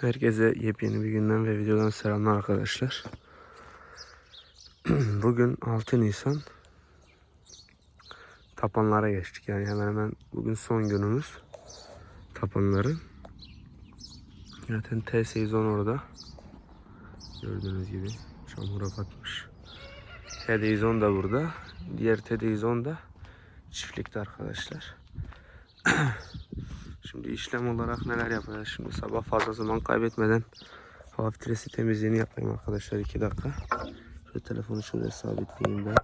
Herkese yepyeni bir günden ve videodan selamlar arkadaşlar. Bugün 6 Nisan. Tapanlara geçtik. Yani hemen hemen bugün son günümüz. Tapanların. Zaten T810 orada. Gördüğünüz gibi çamura batmış. TD110 da burada. Diğer TD110 da çiftlikte arkadaşlar. Şimdi işlem olarak neler yapacağız? Şimdi sabah fazla zaman kaybetmeden hava filtresi temizliğini yapayım arkadaşlar 2 dakika. Şöyle telefonu şöyle sabitleyeyim ben.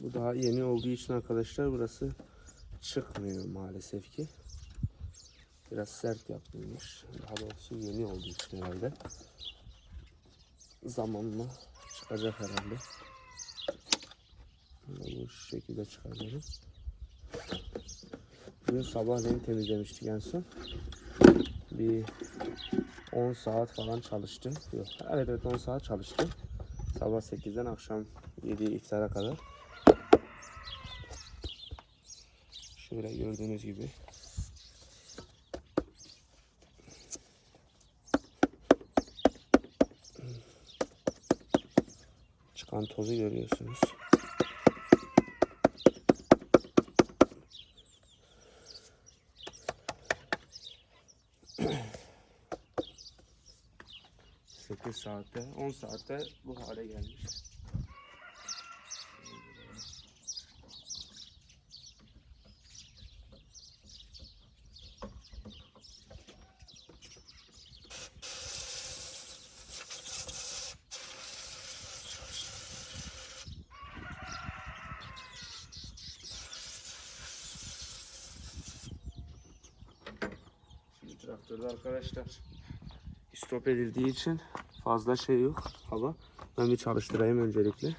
Bu daha yeni olduğu için arkadaşlar burası çıkmıyor maalesef ki. Biraz sert yapılmış. Daha doğrusu yeni olduğu için herhalde. Zamanla çıkacak herhalde. Bunu şu şekilde çıkarıyorum. Bugün sabahleyin temizlemiştik en son. Bir 10 saat falan çalıştı. Yok, evet evet 10 saat çalıştı. Sabah 8'den akşam 7 iftara kadar. Şöyle gördüğünüz gibi. Çıkan tozu görüyorsunuz. Sekiz saatte, 10 saatte bu hale gelmiş. Traktörde arkadaşlar stop edildiği için fazla şey yok hava. Ben bir çalıştırayım öncelikle.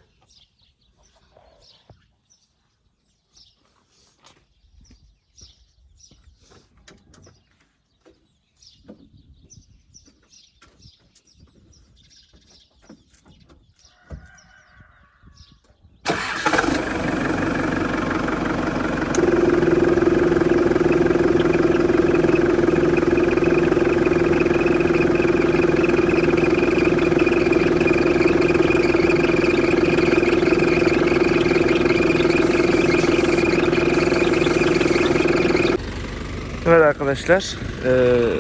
Evet arkadaşlar eee,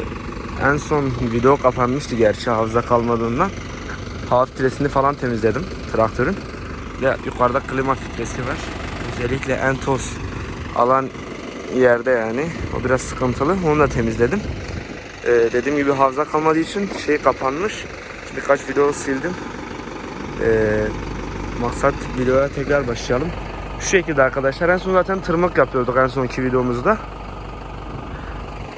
en son video kapanmıştı gerçi hafıza kalmadığından. Hava filtresini falan temizledim traktörün. Ve yukarıda klima filtresi var. Özellikle en toz alan yerde yani. O biraz sıkıntılı. Onu da temizledim. Eee, dediğim gibi hafıza kalmadığı için şey kapanmış. Birkaç video sildim. Eee, maksat videoya tekrar başlayalım. Şu şekilde arkadaşlar. En son zaten tırmık yapıyorduk en sonki videomuzda.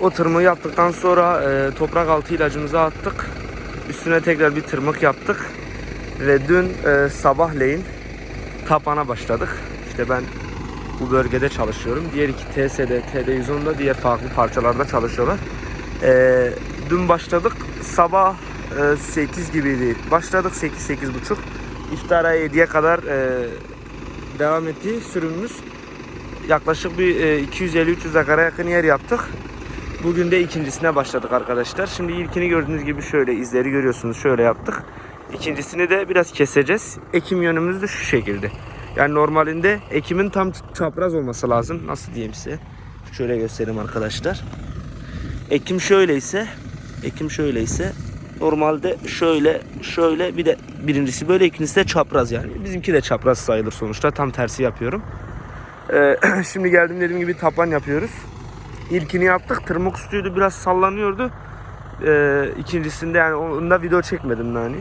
O tırmığı yaptıktan sonra e, toprak altı ilacımızı attık. Üstüne tekrar bir tırmık yaptık. Ve dün e, sabahleyin tapana başladık. İşte ben bu bölgede çalışıyorum. Diğer iki TSD, TD110'da diğer farklı parçalarda çalışıyorlar. E, dün başladık. Sabah e, 8 gibiydi. Başladık 8 buçuk. İftara 7'ye kadar e, devam etti sürümümüz. Yaklaşık bir e, 250-300 dakikaya yakın yer yaptık. Bugün de ikincisine başladık arkadaşlar. Şimdi ilkini gördüğünüz gibi şöyle izleri görüyorsunuz. Şöyle yaptık. İkincisini de biraz keseceğiz. Ekim yönümüz de şu şekilde. Yani normalinde ekimin tam çapraz olması lazım. Nasıl diyeyim size? Şöyle göstereyim arkadaşlar. Ekim şöyleyse, ekim şöyleyse normalde şöyle şöyle bir de birincisi böyle ikincisi de çapraz yani. Bizimki de çapraz sayılır sonuçta. Tam tersi yapıyorum. Ee, şimdi geldim dediğim gibi tapan yapıyoruz. İlkini yaptık. Tırmık üstüydü biraz sallanıyordu. Ee, ikincisinde yani onda video çekmedim yani.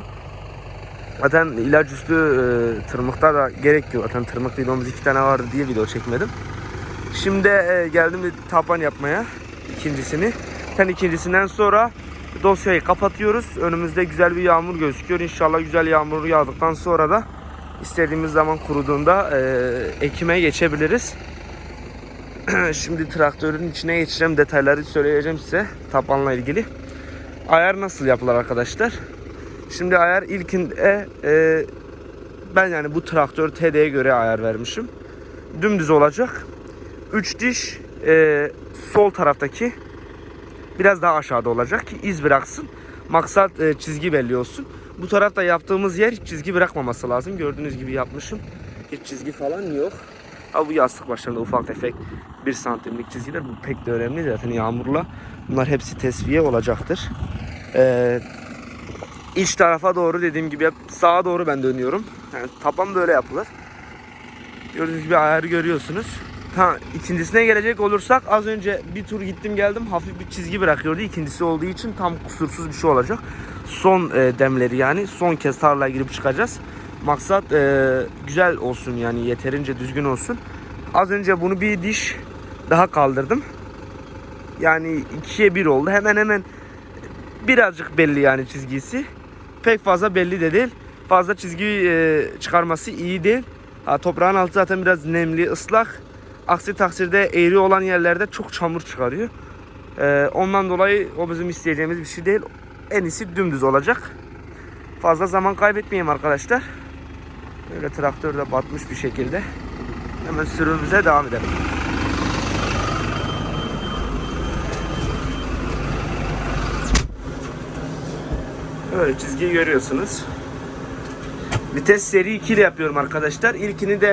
Zaten ilaç üstü e, tırmıkta da gerek yok. Zaten tırmık videomuz iki tane vardı diye video çekmedim. Şimdi e, geldim bir tapan yapmaya. ikincisini. Sen ikincisinden sonra dosyayı kapatıyoruz. Önümüzde güzel bir yağmur gözüküyor. İnşallah güzel yağmur yağdıktan sonra da istediğimiz zaman kuruduğunda e, ekime geçebiliriz. Şimdi traktörün içine geçeceğim detayları söyleyeceğim size tapanla ilgili. ayar nasıl yapılır arkadaşlar? Şimdi ayar ilkinde e, ben yani bu traktör TD'ye göre ayar vermişim. Dümdüz olacak. 3 diş e, sol taraftaki biraz daha aşağıda olacak ki iz bıraksın. Maksat e, çizgi belli olsun. Bu tarafta yaptığımız yer hiç çizgi bırakmaması lazım. Gördüğünüz gibi yapmışım. Hiç çizgi falan yok. Ha bu yastık başlarında ufak tefek 1 santimlik çizgiler. Bu pek de önemli zaten yağmurla. Bunlar hepsi tesviye olacaktır. Ee, iç tarafa doğru dediğim gibi sağa doğru ben dönüyorum. Yani taban böyle yapılır. Gördüğünüz gibi ayarı görüyorsunuz. Ha, ikincisine gelecek olursak az önce bir tur gittim geldim hafif bir çizgi bırakıyordu. İkincisi olduğu için tam kusursuz bir şey olacak. Son e, demleri yani son kez tarlaya girip çıkacağız. Maksat e, güzel olsun yani yeterince düzgün olsun. Az önce bunu bir diş daha kaldırdım. Yani ikiye bir oldu. Hemen hemen birazcık belli yani çizgisi. Pek fazla belli de değil. Fazla çizgi e, çıkarması iyi değil. Ha, toprağın altı zaten biraz nemli, ıslak. Aksi takdirde eğri olan yerlerde çok çamur çıkarıyor. E, ondan dolayı o bizim isteyeceğimiz bir şey değil. En iyisi dümdüz olacak. Fazla zaman kaybetmeyeyim arkadaşlar. Böyle traktör de batmış bir şekilde. Hemen sürümümüze devam edelim. Böyle çizgiyi görüyorsunuz. Vites seri 2 ile yapıyorum arkadaşlar. İlkini de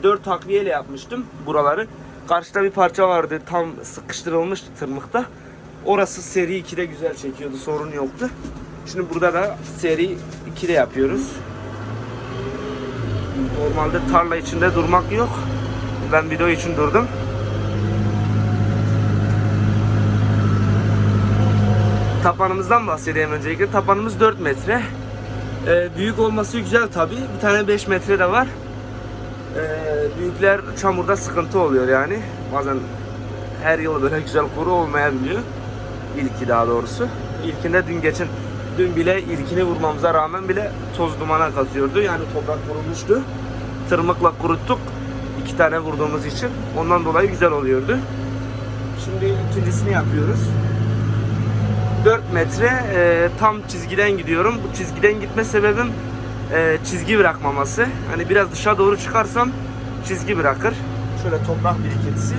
e, 4 takviye ile yapmıştım buraları. Karşıda bir parça vardı tam sıkıştırılmıştı tırmıkta. Orası seri 2'de güzel çekiyordu sorun yoktu. Şimdi burada da seri 2 ile yapıyoruz. Normalde tarla içinde durmak yok. Ben video için durdum. Tapanımızdan bahsedeyim öncelikle. Tapanımız 4 metre. Ee, büyük olması güzel tabi. Bir tane 5 metre de var. Ee, büyükler çamurda sıkıntı oluyor yani. Bazen her yıl böyle güzel kuru olmayabiliyor. İlki daha doğrusu. İlkinde dün geçen dün bile ilkini vurmamıza rağmen bile toz dumana katıyordu. Yani toprak kurumuştu. Tırmıkla kuruttuk. iki tane vurduğumuz için. Ondan dolayı güzel oluyordu. Şimdi ikincisini yapıyoruz. 4 metre e, tam çizgiden gidiyorum. Bu çizgiden gitme sebebim e, çizgi bırakmaması. Hani biraz dışa doğru çıkarsam çizgi bırakır. Şöyle toprak birikintisi.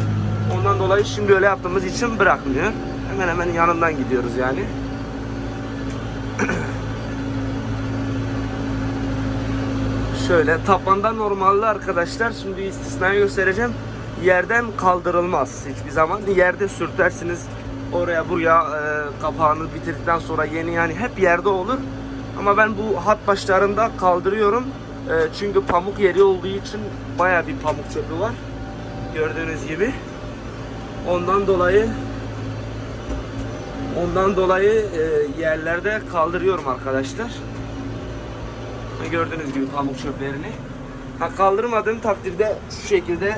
Ondan dolayı şimdi öyle yaptığımız için bırakmıyor. Hemen hemen yanından gidiyoruz yani. Şöyle tapanda normalde arkadaşlar şimdi istisnayı göstereceğim. Yerden kaldırılmaz hiçbir zaman. Yerde sürtersiniz oraya buraya e, kapağını bitirdikten sonra yeni yani hep yerde olur. Ama ben bu hat başlarında kaldırıyorum. E, çünkü pamuk yeri olduğu için baya bir pamuk çöpü var. Gördüğünüz gibi. Ondan dolayı ondan dolayı e, yerlerde kaldırıyorum arkadaşlar. Gördüğünüz gibi pamuk çöplerini. Ha, kaldırmadığım takdirde şu şekilde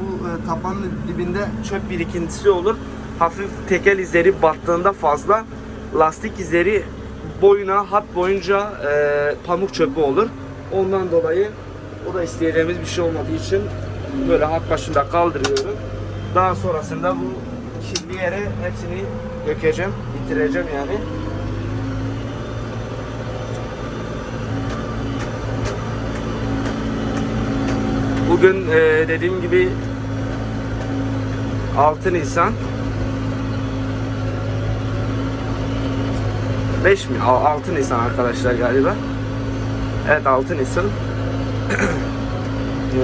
bu e, tapanın dibinde çöp birikintisi olur. Hafif tekel izleri battığında fazla lastik izleri boyuna hat boyunca e, pamuk çöpü olur. Ondan dolayı o da isteyeceğimiz bir şey olmadığı için böyle hat başında kaldırıyorum. Daha sonrasında bu kirli yere hepsini dökeceğim, bitireceğim yani. Bugün e, dediğim gibi 6 Nisan 5 mi? 6 Nisan arkadaşlar galiba. Evet 6 Nisan.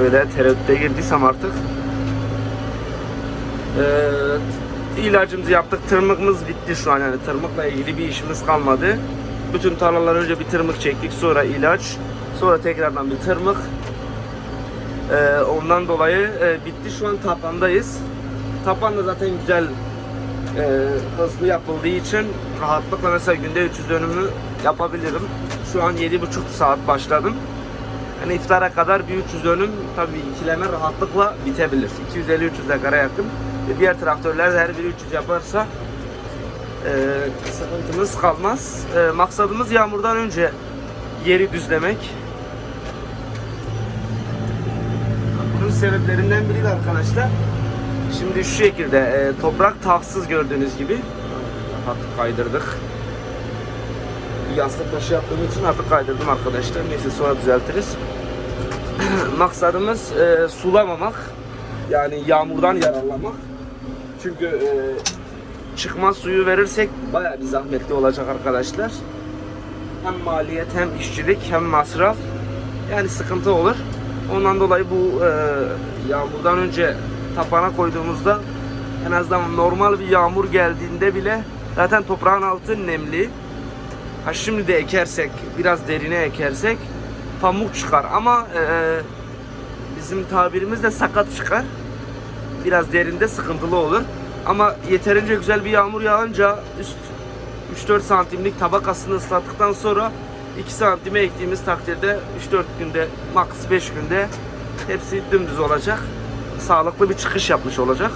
Böyle tereddüte girdiysem artık. Ee, ilacımızı yaptık. Tırmıkımız bitti şu an yani tırmıkla ilgili bir işimiz kalmadı. Bütün tarlalar önce bir tırmık çektik. Sonra ilaç. Sonra tekrardan bir tırmık. Ee, ondan dolayı e, bitti. Şu an tapandayız. Tapan da zaten güzel e, hızlı yapıldığı için rahatlıkla mesela günde 300 dönümü yapabilirim. Şu an 7,5 saat başladım. Yani iftara kadar bir 300 dönüm tabii ikileme rahatlıkla bitebilir. 250-300 dekara yakın. Ve diğer traktörler de her biri 300 yaparsa e, sıkıntımız kalmaz. E, maksadımız yağmurdan önce yeri düzlemek. Sebeplerinden biri de arkadaşlar Şimdi şu şekilde e, toprak tafsız gördüğünüz gibi. Rahat kaydırdık. yastık taşı yaptığım için artık kaydırdım arkadaşlar. Neyse sonra düzeltiriz. Maksadımız e, sulamamak. Yani yağmurdan yararlanmak. Çünkü e, çıkma suyu verirsek bayağı bir zahmetli olacak arkadaşlar. Hem maliyet hem işçilik hem masraf. Yani sıkıntı olur. Ondan dolayı bu e, yağmurdan önce tapana koyduğumuzda en azından normal bir yağmur geldiğinde bile zaten toprağın altı nemli. Ha şimdi de ekersek, biraz derine ekersek pamuk çıkar ama e, bizim tabirimizde sakat çıkar. Biraz derinde sıkıntılı olur. Ama yeterince güzel bir yağmur yağınca üst 3-4 santimlik tabakasını ıslattıktan sonra 2 santime ektiğimiz takdirde 3-4 günde max 5 günde hepsi dümdüz olacak. Sağlıklı bir çıkış yapmış olacak.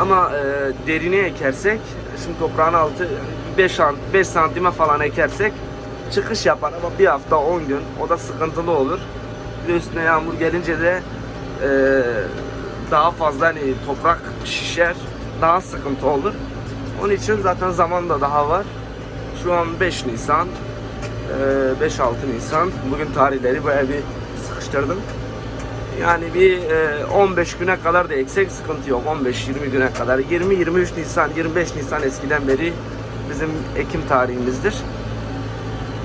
Ama e, derine ekersek şimdi toprağın altı 5 5 santime falan ekersek çıkış yapar ama bir hafta 10 gün o da sıkıntılı olur. Bir üstüne yağmur gelince de e, daha fazla hani toprak şişer daha sıkıntı olur. Onun için zaten zaman da daha var. Şu an 5 Nisan, e, 5-6 Nisan. Bugün tarihleri bayağı bir sıkıştırdım. Yani bir e, 15 güne kadar da eksik sıkıntı yok. 15-20 güne kadar. 20-23 Nisan, 25 Nisan eskiden beri bizim Ekim tarihimizdir.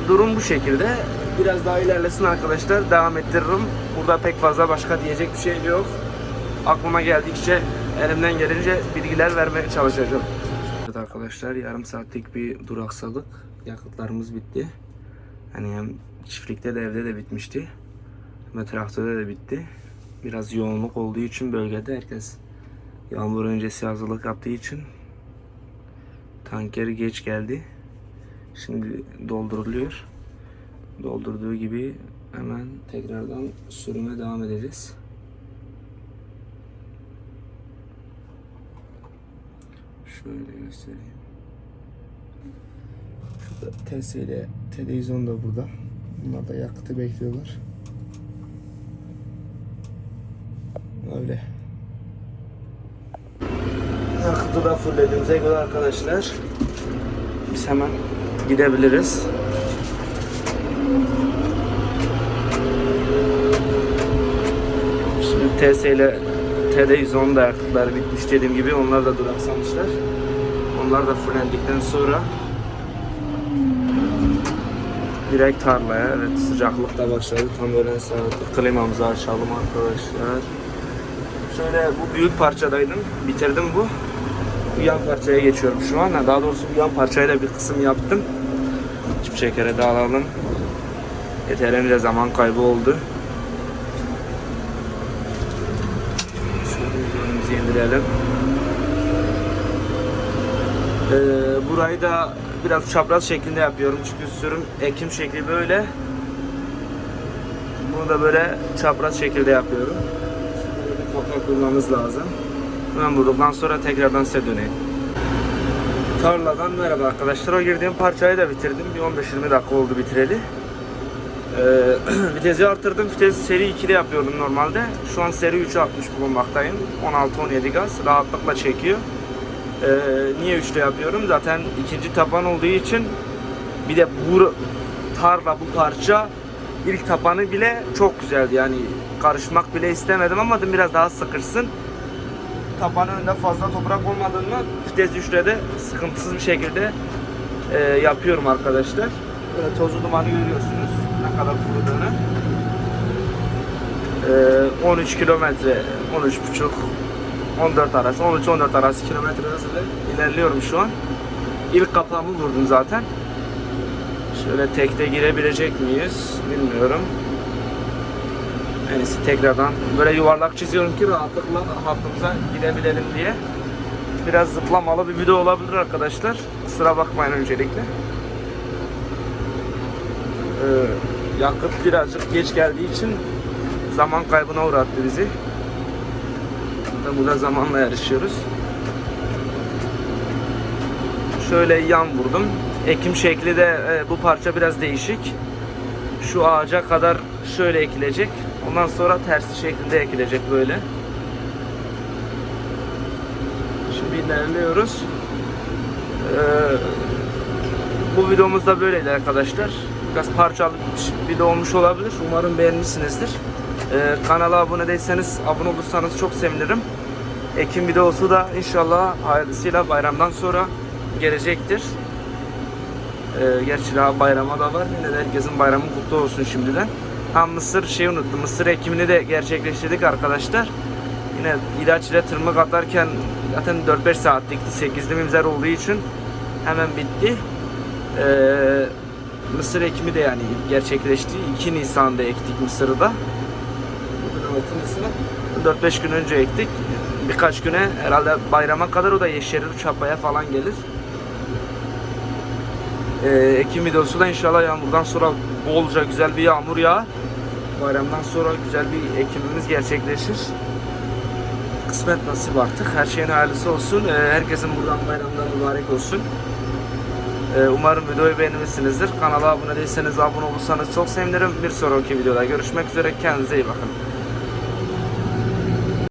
Durum bu şekilde. Biraz daha ilerlesin arkadaşlar. Devam ettiririm. Burada pek fazla başka diyecek bir şey yok. Aklıma geldikçe elimden gelince bilgiler vermeye çalışacağım. Arkadaşlar yarım saatlik bir duraksadık. Yakıtlarımız bitti. Hani hem çiftlikte de evde de bitmişti. Ve traktörde de bitti. Biraz yoğunluk olduğu için bölgede herkes yağmur öncesi hazırlık yaptığı için tankeri geç geldi. Şimdi dolduruluyor. Doldurduğu gibi hemen tekrardan sürüme devam edeceğiz. Şöyle göstereyim. Şurada TS ile televizyon da burada. Bunlar da yakıtı bekliyorlar. Öyle. Yakıtı da fullediğimize göre arkadaşlar biz hemen gidebiliriz. Şimdi TS ile TD110 da yakıtları bitmiş dediğim gibi onlar da duraksamışlar. Onlar da fullendikten sonra direkt tarlaya evet sıcaklık da başladı. Tam öğlen saati. Klimamızı açalım arkadaşlar. Şöyle bu büyük parçadaydım. Bitirdim bu. Bu yan parçaya geçiyorum şu an. Daha doğrusu bu yan parçayla bir kısım yaptım. Çift şekere de alalım. Yeterince zaman kaybı oldu. Şöyle indirelim ee, burayı da biraz çapraz şeklinde yapıyorum çünkü sürüm ekim şekli böyle. Bunu da böyle çapraz şekilde yapıyorum. Bir toprak bulmamız lazım. Hemen vurduktan sonra tekrardan size döneyim. Tarladan merhaba arkadaşlar. O girdiğim parçayı da bitirdim. Bir 15-20 dakika oldu bitireli. Ee, vitesi arttırdım. Vitesi seri 2'de yapıyordum normalde. Şu an seri 3'e atmış bulunmaktayım. 16-17 gaz. Rahatlıkla çekiyor. Ee, niye 3'te yapıyorum? Zaten ikinci tapan olduğu için bir de bu tarla bu parça ilk tapanı bile çok güzeldi. Yani karışmak bile istemedim ama biraz daha sıkırsın. Tapanın önünde fazla toprak olmadığından vites 3'te de sıkıntısız bir şekilde e, yapıyorum arkadaşlar. Böyle tozu dumanı görüyorsunuz ne kadar kuruduğunu. E, 13 kilometre, 13,5 14 arası, 13-14 arası kilometre hızıyla ilerliyorum şu an. İlk kapağımı vurdum zaten. Şöyle tekte girebilecek miyiz bilmiyorum. En iyisi tekrardan böyle yuvarlak çiziyorum ki rahatlıkla hattımıza gidebilelim diye. Biraz zıplamalı bir video olabilir arkadaşlar. Kusura bakmayın öncelikle. Ee, yakıt birazcık geç geldiği için zaman kaybına uğrattı bizi. Da burada zamanla yarışıyoruz. Şöyle yan vurdum. Ekim şekli de e, bu parça biraz değişik. Şu ağaca kadar şöyle ekilecek. Ondan sonra tersi şeklinde ekilecek böyle. Şimdi ilerliyoruz. Ee, Bu videomuz da böyleydi arkadaşlar. Biraz parçalı bir video olmuş olabilir. Umarım beğenmişsinizdir. Ee, kanala abone değilseniz abone olursanız çok sevinirim. Ekim videosu da inşallah hayırlısıyla bayramdan sonra gelecektir. Ee, gerçi daha bayrama da var. Yine de herkesin bayramı kutlu olsun şimdiden. Ha mısır şey unuttum. Mısır ekimini de gerçekleştirdik arkadaşlar. Yine ilaç ile tırmık atarken zaten 4-5 saatlikti. 8'li mimzer olduğu için hemen bitti. Ee, mısır ekimi de yani gerçekleşti. 2 Nisan'da ektik mısırı da. Bugün 6 Nisan. 4-5 gün önce ektik. Birkaç güne herhalde bayrama kadar o da yeşerir çapaya falan gelir. Ee, Ekim videosu da inşallah yağmurdan sonra bolca güzel bir yağmur yağar. Bayramdan sonra güzel bir ekimimiz gerçekleşir. Kısmet nasip artık. Her şeyin hayırlısı olsun. Ee, herkesin buradan bayramları mübarek olsun. Ee, umarım videoyu beğenmişsinizdir. Kanala abone değilseniz abone olursanız çok sevinirim. Bir sonraki videoda görüşmek üzere. Kendinize iyi bakın.